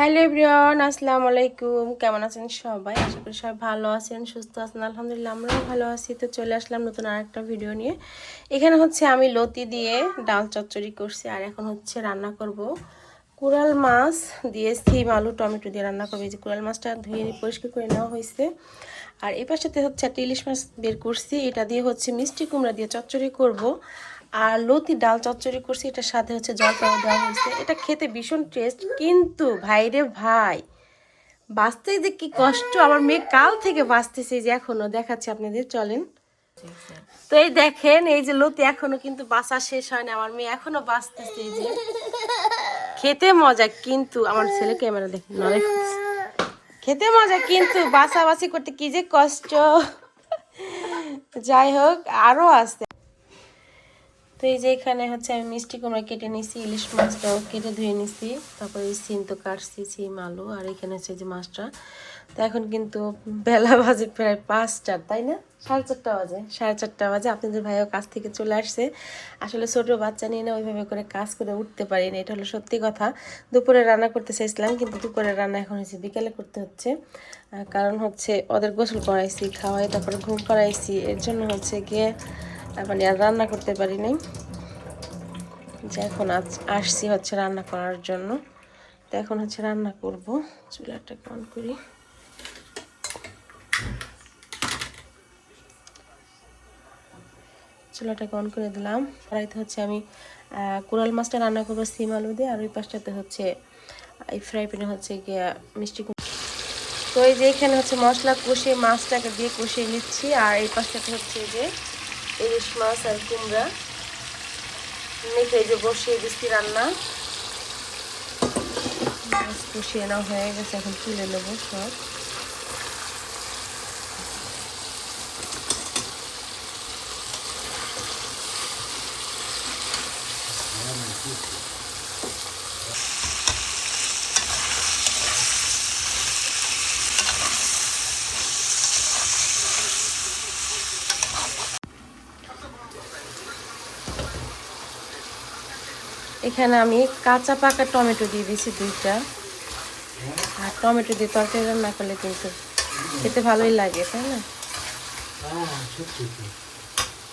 Hello everyone, আসসালামু আলাইকুম। কেমন আছেন সবাই? আশা করি সবাই ভালো আছেন, সুস্থ আছেন, আলহামদুলিল্লাহ আমরাও ভালো আছি। তো চলে আসলাম নতুন আরেকটা ভিডিও নিয়ে। এখানে হচ্ছে আমি লতি দিয়ে ডাল চচ্চড়ি করছি, আর এখন হচ্ছে রান্না করব কুড়াল মাছ দিয়ে সিম, আলু, টমেটো দিয়ে রান্না করব। এই যে কুড়াল মাছটা ধুয়ে পরিষ্কার করে নেওয়া হয়েছে। আর এই পাশাতে হচ্ছে একটা ইলিশ মাছ বের করছি। এটা দিয়ে হচ্ছে মিষ্টি কুমড়া দিয়ে চচ্চড়ি করব। আর লতি ডাল চচ্চড়ি করছি, এটার সাথে হচ্ছে জলপাও দেওয়া হয়েছে। এটা খেতে ভীষণ টেস্ট কিন্তু ভাইরে ভাই বাঁচতে যে কি কষ্ট। আমার মেয়ে কাল থেকে বাঁচতেছে যে এখনও। দেখাচ্ছি আপনাদের, চলেন। তো এই দেখেন, এই যে লতি এখনও কিন্তু বাঁচা শেষ হয় না। আমার মেয়ে এখনও বাঁচতেছে এই যে। খেতে মজা, কিন্তু আমার ছেলে ক্যামেরা নড়ে খেতে মজা, কিন্তু বাছাবাছি করতে কি যে কষ্ট। যাই হোক, আরও আছে। তো এই যে এখানে হচ্ছে আমি মিষ্টি কুমড়া কেটে নিছি ইলিশ মাছটাও কেটে ধুয়ে নিছি তারপরে এই সিম তো কাটছি সিম আলু আর এখানে হচ্ছে যে মাছটা। তো এখন কিন্তু বেলা বাজে প্রায় পাঁচটা তাই না? সাড়ে চারটা বাজে। সাড়ে চারটা বাজে আপনাদের ভাইও কাজ থেকে চলে আসছে। আসলে ছোটো বাচ্চা নিয়ে না ওইভাবে করে কাজ করে উঠতে পারি না এটা হলো সত্যি কথা। দুপুরে রান্না করতে চাইছিলাম কিন্তু দুপুরে রান্না এখন হয়েছে বিকেলে করতে হচ্ছে। কারণ হচ্ছে ওদের গোসল করাইছি খাওয়াই তারপরে ঘুম করাইছি। এর জন্য হচ্ছে গিয়ে মানে আর রান্না করতে পারি নাই। যে এখন আসছি হচ্ছে রান্না করার জন্য। তো এখন হচ্ছে রান্না করব চুলাটা অন করি। চুলাটাকে অন করে দিলাম। কড়াইতে হচ্ছে আমি কোরাল মাছটা রান্না করব সিম আলু দিয়ে, আর ওই পাশটাতে হচ্ছে এই ফ্রাই প্যানে হচ্ছে গিয়ে মিষ্টি। তো এই যে এখানে হচ্ছে মশলা কষিয়ে, মাছটাকে দিয়ে কষিয়ে নিচ্ছি, আর এই পাশটাতে হচ্ছে যে ইলিশ মাছ আর কুমড়া। মেখে যে বসিয়ে দিচ্ছি রান্না। মাছ বসিয়ে না হয়ে গেছে, এখন তুলে নেব সব। এখানে আমি কাঁচা পাকা টমেটো দিয়ে দিয়েছি দুইটা। আর টমেটো দিয়ে তরকারি রান্না করলে কিন্তু খেতে ভালোই লাগে, তাই না?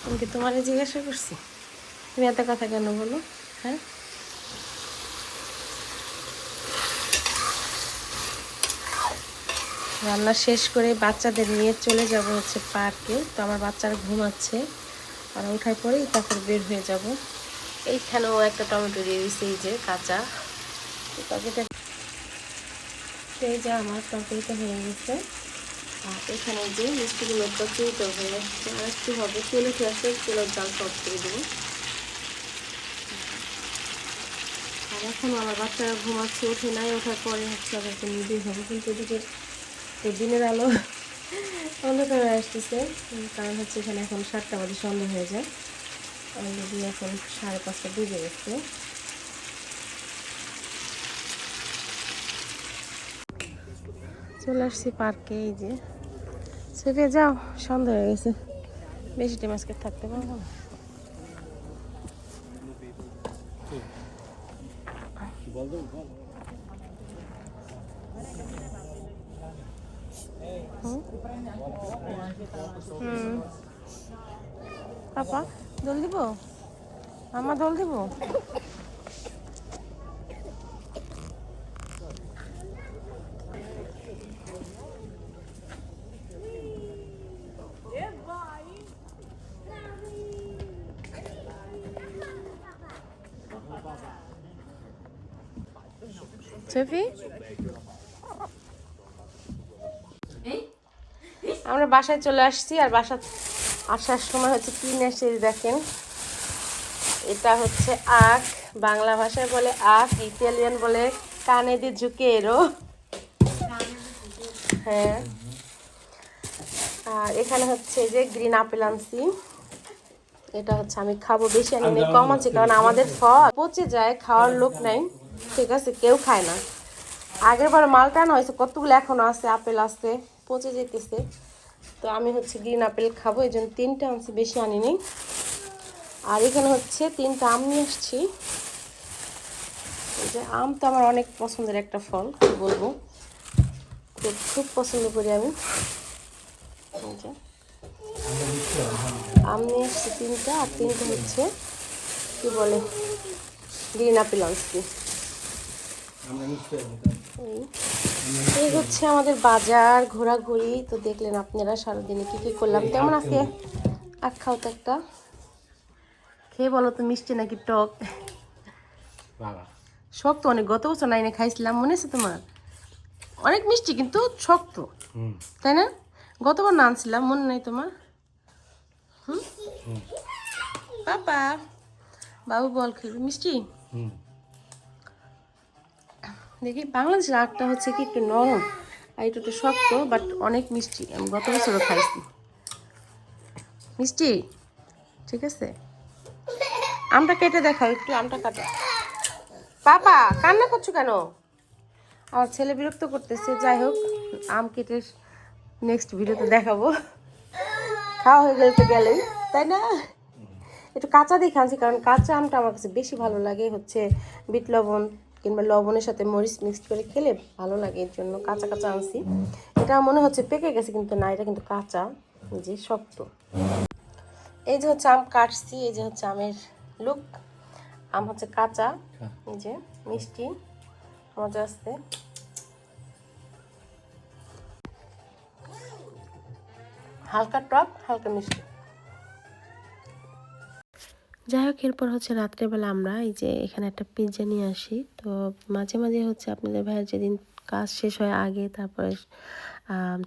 আমি কি তোমার জিজ্ঞাসা করছি? তুমি এত কথা কেন বলো? হ্যাঁ? রান্না শেষ করে বাচ্চাদের নিয়ে চলে যাব হচ্ছে পার্কে। তো আমার বাচ্চারা ঘুমাচ্ছে। আর ওঠার পরেই তারপর বের হয়ে যাব। এইখানেও একটা টমেটো দিয়ে দিয়েছি, এই যে কাঁচা। তরকারিটা সেই যে আমার তরকারিটা হয়ে গেছে। আর এখানে যে মিষ্টিগুলো চুইটা হয়ে আসছে আর একটু হবে, তেলে উঠে আসলে তেলের জাল সব করে দেবো। আর এখন আমার বাচ্চারা ঘুমাচ্ছে, ওঠে নাই, ওঠার পরে হচ্ছে আবার নিজেই হবে। কিন্তু এদিকে দিনের আলো অন্ধকার আসতেছে। কারণ হচ্ছে এখানে এখন সাতটা বাজে সন্ধ্যা হয়ে যায়। অলরেডি এখন সাড়ে পাঁচটা বেজে গেছে। চলে আসছি পার্কে, এই যে। সেফে যাও, সন্ধ্যা হয়ে গেছে। বেশি টাইম আজকে থাকতে পারব না। হুম? পাপা? দোল দিব? মামা দোল দিব? সফি আমরা বাসায় চলে আসছি আর বাসা আসার সময় হচ্ছে কি নিয়ে দেখেন? এটা হচ্ছে আখ, বাংলা ভাষায় বলে আখ, ইতালিয়ান বলে কানে দি ঝুঁকে এরো হ্যাঁ। আর এখানে হচ্ছে যে গ্রিন আপেল আনছি। এটা হচ্ছে আমি খাব বেশি আনি কম আছে কারণ আমাদের ফল পচে যায়, খাওয়ার লোক নাই। ঠিক আছে, কেউ খায় না। আগের বার মালটা আনা হয়েছে, কতগুলো এখনও আছে, আপেল আছে, পচে যেতেছে। তো আমি হচ্ছে গ্রিন আপেল খাব, এই জন্য তিনটা আনছি, বেশি আনি নাই আর এখানে হচ্ছে তিনটা আম নিয়ে আসছি। যে আম তো আমার অনেক পছন্দের একটা ফল, কি বলব? খুব খুব পছন্দ করি আমি। আম নিয়ে এসছি তিনটা, আর তিনটা হচ্ছে, কি বলে, গ্রিন আপেল আনছি। এই হচ্ছে আমাদের বাজার ঘোরাঘুরি। তো দেখলেন আপনারা সারাদিনে কি কি করলাম। তেমন আজকে আখ খাও তো একটা। খেয়ে বলো তো মিষ্টি নাকি টক? শক্ত অনেক। গত বছর নাইনে খাইছিলাম মনে আছে তোমার? অনেক মিষ্টি কিন্তু শক্ত তাই না? গতবার না আনছিলাম মনে নাই তোমার? হুম। পাপা বাবু বল খেলবে। মিষ্টি? হুম। দেখি, বাংলাদেশের আখটা হচ্ছে কি একটু নরম আর একটু শক্ত বাট অনেক মিষ্টি। আমি গত বছরও খাইছি। মিষ্টি? ঠিক আছে। আমটা কেটে দেখাও, একটু আমটা কাটো। পাপা, কান্না করছ কেন? আমার ছেলে বিরক্ত করতেছে, যাই হোক, আম কেটে নেক্সট ভিডিওতে দেখাবো। খাওয়া হয়ে গেলে তো গেলেই, তাই না? একটু কাঁচা দিয়ে খাচ্ছি কারণ কাঁচা আমটা আমার কাছে বেশি ভালো লাগে, হচ্ছে বিট লবণ কিংবা লবণের সাথে মরিচ মিক্সড করে খেলে ভালো লাগে এর জন্য কাঁচা কাঁচা আনছি। এটা মনে হচ্ছে পেকে গেছে কিন্তু না এটা কিন্তু কাঁচা যে শক্ত। এই যে হচ্ছে আম কাটছি এই যে হচ্ছে আমের লুক আম হচ্ছে কাঁচা এই যে মিষ্টি মজা আসছে। হালকা টক হালকা মিষ্টি। যাই হোক, এরপর হচ্ছে রাত্রেবেলা আমরা এই যে এখানে একটা পিৎজা নিয়ে আসি। তো মাঝে মাঝে হচ্ছে আপনাদের ভাইয়ের যেদিন কাজ শেষ হয় আগে, তারপরে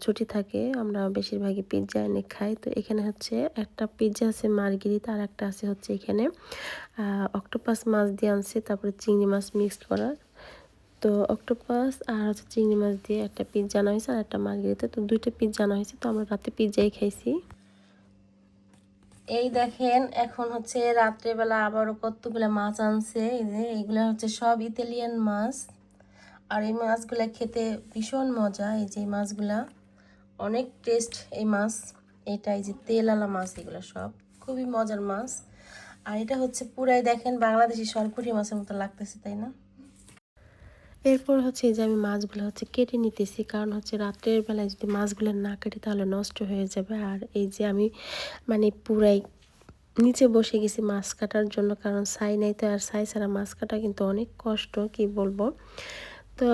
ছুটি থাকে, আমরা বেশিরভাগই পিৎজা এনে খাই। তো এখানে হচ্ছে একটা পিৎজা আছে মার্গিরিত আর একটা আছে হচ্ছে এখানে অক্টোপাস মাছ দিয়ে আনছে, তারপরে চিংড়ি মাছ মিক্সড করা। তো অক্টোপাস আর হচ্ছে চিংড়ি মাছ দিয়ে একটা পিৎজা আনা হয়েছে আর একটা মার্গিরিতে। তো দুইটা পিৎজা আনা হয়েছে, তো আমরা রাতে পিৎজাই খাইছি। এই দেখেন, এখন হচ্ছে রাত্রেবেলা আবারও কতগুলো মাছ আনছে। এই যে এগুলো হচ্ছে সব ইতালিয়ান মাছ। আর এই মাছগুলো খেতে ভীষণ মজা, এই যে মাছগুলা। অনেক টেস্ট এই মাছ। এটা এই যে তেলালা মাছ, এগুলো সব। খুবই মজার মাছ। আর এটা হচ্ছে পুরাই দেখেন বাংলাদেশি সরপুরি মাছের মতো লাগতেছে, তাই না? এরপর হচ্ছে যে আমি মাছগুলো হচ্ছে কেটে নিতেছি, কারণ হচ্ছে রাত্রের বেলায় যদি মাছগুলো না কাটি তাহলে নষ্ট হয়ে যাবে। আর এই যে আমি মানে পুরাই নিচে বসে গেছি মাছ কাটার জন্য, কারণ ছাই নাই তো, আর ছাই ছাড়া মাছ কাটা কিন্তু অনেক কষ্ট, কি বলব? তো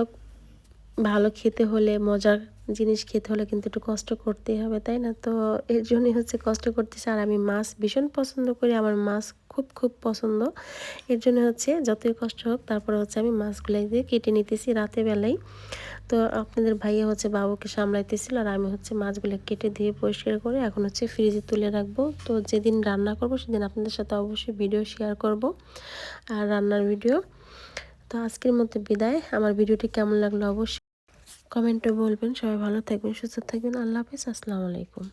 ভালো খেতে হলে, মজার জিনিস খেতে হলে কিন্তু একটু কষ্ট করতেই হবে, তাই না? তো এর জন্যই হচ্ছে কষ্ট করতেছি, আর আমি মাছ ভীষণ পছন্দ করি। আমার মাছ খুব খুব পছন্দ। এর জন্য হচ্ছে যতই কষ্ট হোক, তারপরে হচ্ছে আমি মাছগুলো দিয়ে কেটে নিতেছি রাতে বেলায় তো আপনাদের ভাইয়া হচ্ছে বাবুকে সামলাইতেছিল আর আমি হচ্ছে মাছগুলো কেটে দিয়ে পরিষ্কার করে এখন হচ্ছে ফ্রিজে তুলে রাখব। তো যেদিন রান্না করব সেদিন আপনাদের সাথে অবশ্যই ভিডিও শেয়ার করব আর রান্নার ভিডিও। তো আজকের মতো বিদায়। আমার ভিডিওটি কেমন লাগল অবশ্যই কমেন্টে বলবেন। সবাই ভালো থাকবেন, সুস্থ থাকবেন। আল্লাহ হাফিজ। আসসালামু আলাইকুম।